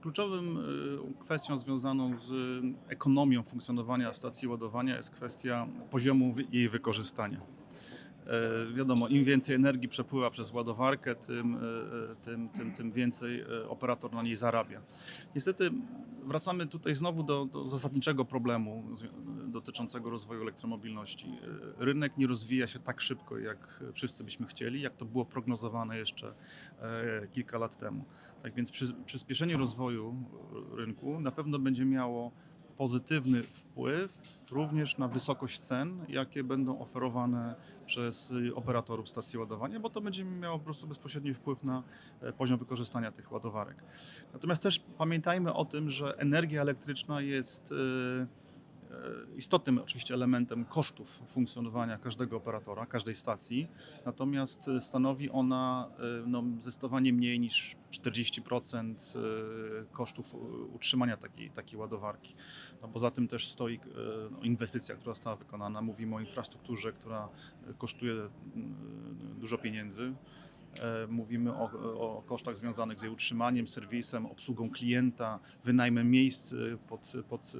Kluczowym e, kwestią związaną z ekonomią funkcjonowania stacji ładowania jest kwestia poziomu jej wykorzystania. E, Wiadomo, im więcej energii przepływa przez ładowarkę, tym, e, e, tym, tym, tym więcej e, operator na niej zarabia. Niestety wracamy tutaj znowu do, do zasadniczego problemu dotyczącego rozwoju elektromobilności. Rynek nie rozwija się tak szybko, jak wszyscy byśmy chcieli, jak to było prognozowane jeszcze e, kilka lat temu. Tak więc przy, przyspieszenie rozwoju e, rynku na pewno będzie miało pozytywny wpływ również na wysokość cen, jakie będą oferowane przez operatorów stacji ładowania, bo to będzie miało po prostu bezpośredni wpływ na e, poziom wykorzystania tych ładowarek. Natomiast też pamiętajmy o tym, że energia elektryczna jest e, istotnym oczywiście elementem kosztów funkcjonowania każdego operatora, każdej stacji, natomiast e, stanowi ona e, no, zdecydowanie mniej niż 40% e, kosztów e, utrzymania takiej, takiej ładowarki. No, poza tym też stoi e, no, inwestycja, która została wykonana. Mówimy o infrastrukturze, która e, kosztuje mm, dużo pieniędzy. E, Mówimy o, o kosztach związanych z jej utrzymaniem, serwisem, obsługą klienta, wynajmem miejsc e, pod, pod,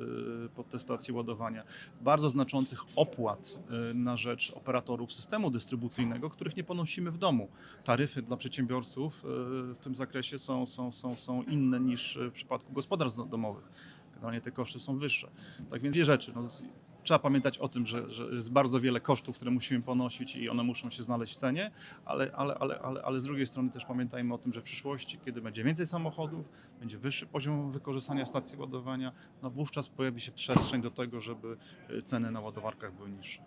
e, pod te stacje ładowania. Bardzo znaczących opłat na rzecz operatorów systemu dystrybucyjnego, których nie ponosimy w domu. Taryfy dla przedsiębiorców w tym zakresie są, są, są, są inne niż w przypadku gospodarstw domowych. Generalnie te koszty są wyższe. Tak więc dwie rzeczy. No, trzeba pamiętać o tym, że, że jest bardzo wiele kosztów, które musimy ponosić i one muszą się znaleźć w cenie, ale, ale, ale, ale, ale z drugiej strony też pamiętajmy o tym, że w przyszłości, kiedy będzie więcej samochodów, będzie wyższy poziom wykorzystania stacji ładowania, no wówczas pojawi się przestrzeń do tego, żeby y, ceny na ładowarkach były niższe.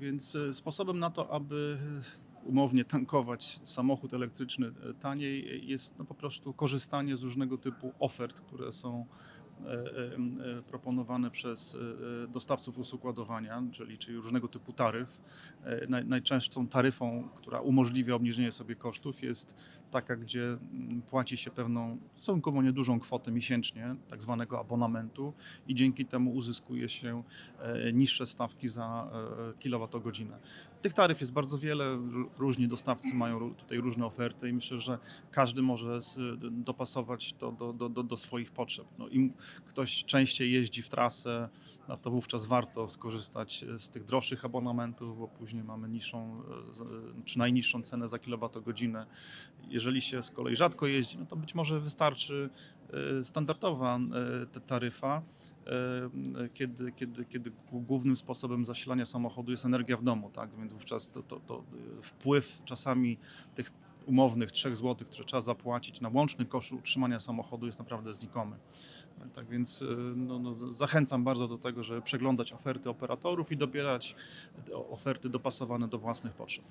Więc y, sposobem na to, aby y, umownie tankować samochód elektryczny taniej jest no, po prostu korzystanie z różnego typu ofert, które są e, e, e, proponowane przez e, e, dostawców usług ładowania, czyli, czyli różnego typu taryf. E, Naj, najczęstszą taryfą, która umożliwia obniżenie sobie kosztów jest taka, gdzie płaci się pewną stosunkowo niedużą kwotę miesięcznie, tak zwanego abonamentu i dzięki temu uzyskuje się e, niższe stawki za e, kilowatogodzinę. Tych taryf jest bardzo wiele, różni dostawcy mają tutaj różne oferty i myślę, że każdy może dopasować to do, do, do, do swoich potrzeb. No, Im ktoś częściej jeździ w trasę, no to wówczas warto skorzystać z tych droższych abonamentów, bo później mamy niższą, e, z- czy najniższą cenę za kilowatogodzinę. Jeżeli się z kolei rzadko jeździ, no to być może wystarczy e, standardowa e, ta- taryfa, e, kiedy, kiedy, kiedy głównym sposobem zasilania samochodu jest energia w domu, tak? Więc wówczas to, to, to e, wpływ czasami tych umownych 3 zł, które trzeba zapłacić na łączny koszt utrzymania samochodu jest naprawdę znikomy. Tak więc e, no, no, zachęcam bardzo do tego, żeby przeglądać oferty operatorów i dobierać oferty dopasowane do własnych potrzeb.